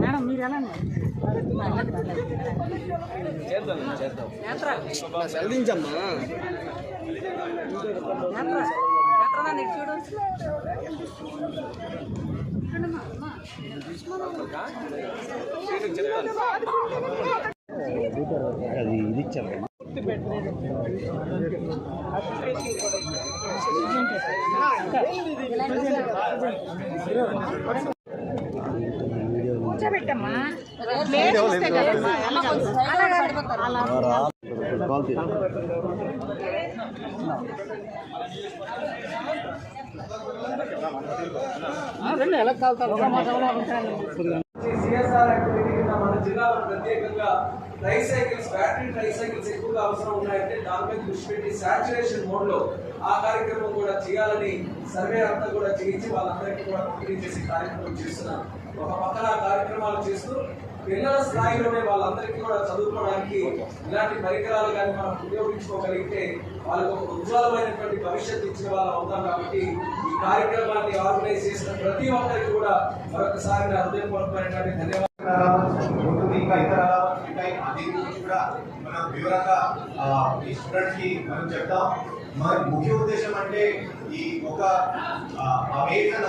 Madam మీరు ఎలా చదివించమ్మా అది ఇది ఇచ్చారు కూర్చోబెట్టమ్మా. కాల్ తీరా రెండు ఎలా కాలుతారు? సిఎస్ఆర్ యాక్టివిటీ కింద మన జిల్లాలో ప్రత్యేకంగా ట్రైసైకిల్స్ బ్యాటరీ ట్రైసైకిల్స్ ఎక్కువగా అవసరం ఉన్నాయంటే దాని మీద దృష్టి పెట్టి సాచురేషన్ మోడ్లో ఆ కార్యక్రమం కూడా చేయాలని సర్వే అంతా కూడా చేయించి వాళ్ళందరికీ కూడా పంపిణీ చేసే కార్యక్రమం చేస్తున్నాం ఒక పక్కన ఆ కార్యక్రమాలు చేస్తూ పిల్లల స్థాయిలోనే వాళ్ళందరికీ కూడా చదువుకోవడానికి ఇలాంటి పరికరాలు కానీ మనం ఉపయోగించుకోగలిగితే వాళ్ళకు ఒక ఉజ్వలమైనటువంటి భవిష్యత్తు ఇచ్చిన వాళ్ళం అవుతాం కాబట్టి ఈ కార్యక్రమాన్ని ఆర్గనైజ్ చేసిన ప్రతి ఒక్కరికి కూడా మరొకసారి నా హృదయపూర్వకమైనటువంటి ధన్యవాదాలు. కూడా మనం వివరంగా ఈ స్టూడెంట్స్కి మనం చెప్తాం. మన ముఖ్య ఉద్దేశం అంటే ఈ ఒక అమేజన్